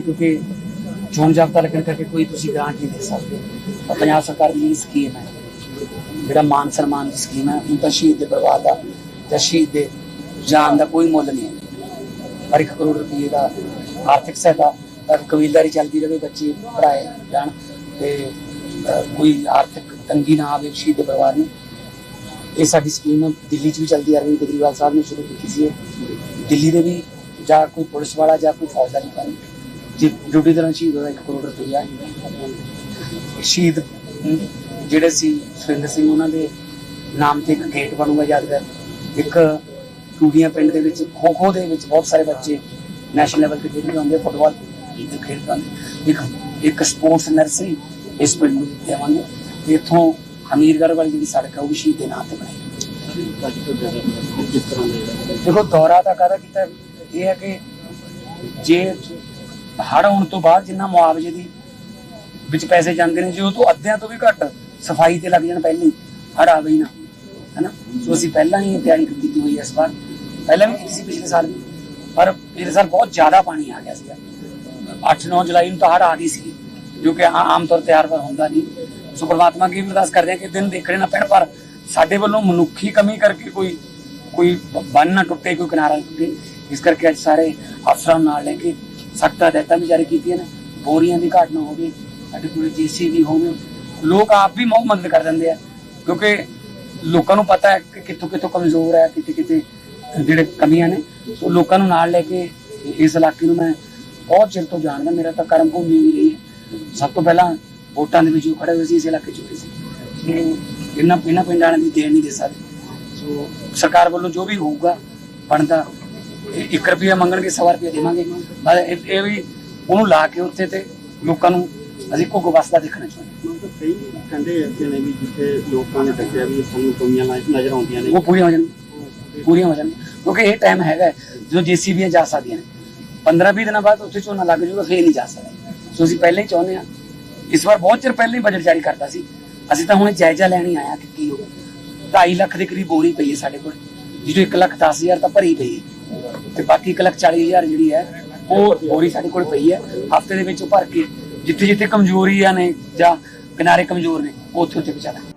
ਕਿਉਂਕਿ ਚੋਣ ਜਾਬਤਾ ਲੱਗਣ ਕਰਕੇ ਕੋਈ ਤੁਸੀਂ ਗ੍ਰਾਂਟ ਨਹੀਂ ਦੇ ਸਕਦੇ। ਤਾਂ ਪੰਜਾਬ ਸਰਕਾਰ ਦੀ ਸਕੀਮ ਹੈ, ਜਿਹੜਾ ਮਾਨ ਸਨਮਾਨ ਦੀ ਸਕੀਮ ਹੈ ਉਹ ਤਾਂ ਸ਼ਹੀਦ ਦੇ ਪਰਿਵਾਰ ਦਾ, ਜਾਂ ਸ਼ਹੀਦ ਦੇ ਜਾਨ ਦਾ ਕੋਈ ਮੁੱਲ ਨਹੀਂ ਹੈ। ਹਰ ਇੱਕ ਕਰੋੜ ਰੁਪਏ ਦਾ ਆਰਥਿਕ ਸਹਾਇਤਾ ਤਾਂ ਕਬੀਲਦਾਰੀ ਚੱਲਦੀ ਰਹੇ, ਬੱਚੇ ਪੜਾਏ ਜਾਣ ਤੇ ਕੋਈ ਆਰਥਿਕ ਤੰਗੀ ਨਾ ਆਵੇ ਸ਼ਹੀਦ ਦੇ ਪਰਿਵਾਰ ਨੂੰ। ਇਹ ਸਾਡੀ ਸਕੀਮ ਦਿੱਲੀ 'ਚ ਵੀ ਚੱਲਦੀ ਆ ਰਹੀ ਕੇਜਰੀਵਾਲ ਸਾਹਿਬ ਨੇ ਸ਼ੁਰੂ ਕੀਤੀ ਸੀ ਦਿੱਲੀ ਦੇ ਵੀ ਜਾਂ ਕੋਈ ਪੁਲਿਸ ਵਾਲਾ ਜਾਂ ਕੋਈ ਫੌਜਦਾਰੀ ਪਾਣੀ ਜੇ ਡਿਊਟੀ ਦੌਰਾਨ ਸ਼ਹੀਦ ਹੋਇਆ 1 ਕਰੋੜ ਰੁਪਇਆ ਸ਼ਹੀਦ ਜਿਹੜੇ ਸੀ ਸੁਰਿੰਦਰ ਸਿੰਘ, ਉਹਨਾਂ ਦੇ ਨਾਮ ਤੇ ਇੱਕ ਗੇਟ ਬਣੂਗਾ ਯਾਦਗਾਰ ਇੱਕ ਟੂਡੀਆਂ ਪਿੰਡ ਦੇ ਵਿੱਚ ਖੋ ਖੋ ਦੇ ਵਿੱਚ ਬਹੁਤ ਸਾਰੇ ਬੱਚੇ ਨੈਸ਼ਨਲ ਲੈਵਲ ਤੇ ਖੇਡਦੇ ਹੁੰਦੇ ਫੁੱਟਬਾਲ ਦੇ ਖੇਡਦੇ ਹੁੰਦੇ ਇੱਕ ਇੱਕ ਸਪੋਰਟਸ ਨਰਸਰੀ ਇਸ ਪਿੰਡ ਨੂੰ ਦੇਵਾਂਗੇ। ਇੱਥੋਂ ਹਮੀਰਗੜ੍ਹ ਵਾਲੀ ਜਿਹੜੀ ਸੜਕ ਹੈ ਉਹ ਵੀ ਸ਼ਹੀਦ ਦੇ ਨਾਂ ਤੇ ਬਣੇਗੀ। ਦੇਖੋ, ਦੌਰਾ ਤਾਂ ਕਾਹਦਾ ਕੀਤਾ? ਇਹ ਹੈ ਕਿ ਜੇ ਹੜ ਆਉਣ ਤੋਂ ਬਾਅਦ ਜਿੰਨਾ ਮੁਆਵਜ਼ੇ ਦੀ ਵਿੱਚ ਪੈਸੇ ਜਾਂਦੇ ਨੇ, ਜੇ ਉਹ ਤੋਂ ਅੱਧਿਆਂ ਤੋਂ ਵੀ ਘੱਟ ਸਫ਼ਾਈ ਤੇ ਲੱਗ ਜਾਣ ਪਹਿਲਾਂ ਹੀ ਹੜ ਆਵੇ ਹੀ ਨਾ, ਹੈਨਾ? ਸੋ ਅਸੀਂ ਪਹਿਲਾਂ ਹੀ ਤਿਆਰੀ ਕੀਤੀ ਹੋਈ ਇਸ ਵਾਰ। ਪਹਿਲਾਂ ਵੀ ਕੀਤੀ ਸੀ ਪਿਛਲੇ ਸਾਲ ਵੀ, ਪਰ ਪਿਛਲੇ ਸਾਲ ਬਹੁਤ ਜ਼ਿਆਦਾ ਪਾਣੀ ਆ ਗਿਆ ਸੀਗਾ। 8-9 ਜੁਲਾਈ ਨੂੰ ਤਾਂ ਹੜ ਆ ਗਈ ਸੀ ਜੋ ਕਿ ਆਮ ਤੌਰ ਤੇ ਹਰ ਵਾਰ ਹੁੰਦਾ ਨਹੀਂ। ਸੋ ਪ੍ਰਮਾਤਮਾ ਕੀ ਅਰਦਾਸ ਕਰਦੇ ਹਾਂ ਕਿ ਦਿਨ ਦੇਖਣੇ ਨਾ ਪੈਣ, ਪਰ ਸਾਡੇ ਵੱਲੋਂ ਮਨੁੱਖੀ ਕਮੀ ਕਰਕੇ ਕੋਈ ਕੋਈ ਬੰਨ ਨਾ ਟੁੱਟੇ, ਕੋਈ ਕਿਨਾਰਾ ਨਾ ਟੁੱਟੇ। ਇਸ ਕਰਕੇ ਅੱਜ ਸਾਰੇ ਅਫਸਰਾਂ ਨੂੰ ਨਾਲ ਲੈ ਕੇ ਸਖਤ ਹਦਾਇਤਾਂ ਵੀ ਜਾਰੀ ਕੀਤੀਆਂ ਨੇ, ਬੋਰੀਆਂ ਦੀ ਘਾਟ ਨਾ ਹੋਵੇ, ਸਾਡੇ ਕੋਲ ਜੀਸੀਬੀ ਹੋਵੇ। ਲੋਕ ਆਪ ਵੀ ਬਹੁਤ ਮਦਦ ਕਰ ਦਿੰਦੇ ਆ, ਕਿਉਂਕਿ ਲੋਕਾਂ ਨੂੰ ਪਤਾ ਹੈ ਕਿ ਕਿੱਥੋਂ ਕਿੱਥੋਂ ਕਮਜ਼ੋਰ ਹੈ ਕਿਤੇ ਕਿਤੇ ਜਿਹੜੇ ਕਮੀਆਂ ਨੇ। ਸੋ ਲੋਕਾਂ ਨੂੰ ਨਾਲ ਲੈ ਕੇ ਇਸ ਇਲਾਕੇ ਨੂੰ ਮੈਂ ਬਹੁਤ ਚਿਰ ਤੋਂ ਜਾਣਦਾ, ਮੇਰਾ ਤਾਂ ਕਰਮ ਭੂਮੀ ਵੀ ਰਹੀ ਹੈ। ਸਭ ਤੋਂ ਪਹਿਲਾਂ ਵੋਟਾਂ ਦੇ ਵਿੱਚ ਜੋ ਖੜੇ ਹੋਏ ਸੀ, ਇਸ ਇਲਾਕੇ ਚੁੱਕੇ ਸੀ। ਸੋ ਇਹਨਾਂ ਇਹਨਾਂ ਪਿੰਡਾਂ ਵਾਲਿਆਂ ਦੀ ਦੇਣ ਨਹੀਂ ਦੇ ਸਕਦੇ। ਸੋ ਸਰਕਾਰ ਵੱਲੋਂ ਜੋ ਵੀ ਹੋਊਗਾ, ਬਣਦਾ 1 ਰੁਪਿਆ ਮੰਗਣਗੇ ਸਵਾ ਰੁਪਿਆ ਦੇਵਾਂਗੇ। ਪਰ ਇਹ ਵੀ ਉਹਨੂੰ ਲਾ ਕੇ ਉੱਥੇ ਤੇ ਲੋਕਾਂ ਨੂੰ ਅਸੀਂ ਕੋ ਵਸਦਾ ਦੇਖਣਾ ਚਾਹੁੰਦੇ ਕਈ ਕਹਿੰਦੇ ਐਸੇ ਨੇ ਵੀ ਜਿੱਥੇ ਲੋਕਾਂ ਨੇ ਦੱਸਿਆ ਵੀ ਸਾਨੂੰ ਕਮੀਆਂ ਨਜ਼- ਨਜ਼ਰ ਆਉਂਦੀਆਂ ਨੇ। ਉਹ ਪੂਰੀਆਂ ਹੋ ਜਾਣਗੀਆਂ ਪੂਰੀਆਂ ਹੋ ਜਾਣਗੀਆਂ ਕਿਉਂਕਿ ਇਹ ਟਾਈਮ ਹੈਗਾ ਹੈ। ਜਦੋਂ ਜੀਸੀਬੀਆਂ ਜਾ ਸਕਦੀਆਂ ਨੇ। 15-20 ਦਿਨਾਂ ਬਾਅਦ ਉੱਥੇ ਝੋਨਾ ਲੱਗ ਜਾਊਗਾ ਫੇਰ ਨਹੀਂ ਜਾ ਸਕਦਾ। ਸੋ ਅਸੀਂ ਪਹਿਲਾਂ ਹੀ ਚਾਹੁੰਦੇ ਹਾਂ। ਇਸ ਵਾਰ ਬਹੁਤ ਚਿਰ ਪਹਿਲਾਂ ਹੀ ਬਜਟ ਜਾਰੀ ਕਰਤਾ ਸੀ। ਅਸੀਂ ਤਾਂ ਹੁਣ ਜਾਇਜ਼ਾ ਲੈਣ ਹੀ ਆਇਆ ਕਿ ਕੀ ਹੋ 2.5 ਲੱਖ ਦੇ ਕਰੀਬ ਬੋਰੀ ਪਈ ਹੈ ਸਾਡੇ ਕੋਲ। ਜਿਹਦੇ 1 ਲੱਖ 10 ਹਜ਼ਾਰ ਤਾਂ ਭਰੀ ਪਈ ਹੈ। ਤੇ ਬਾਕੀ 1 ਲੱਖ 40 ਹਜ਼ਾਰ ਜਿਹੜੀ ਹੈ, ਉਹ ਬੋਰੀ ਸਾਡੇ ਕੋਲ ਪਈ ਹੈ। ਹਫ਼ਤੇ ਦੇ ਵਿੱਚ ਉਹ ਭਰ ਕੇ ਜਿੱਥੇ ਜਿੱਥੇ ਕਮਜ਼ੋਰੀਆਂ ਨੇ ਜਾਂ ਕਿਨਾਰੇ ਕਮਜ਼ੋਰ ਨੇ ਉੱਥੇ ਉੱਥੇ ਪਹੁੰਚਾ ਦਾਂਗੇ।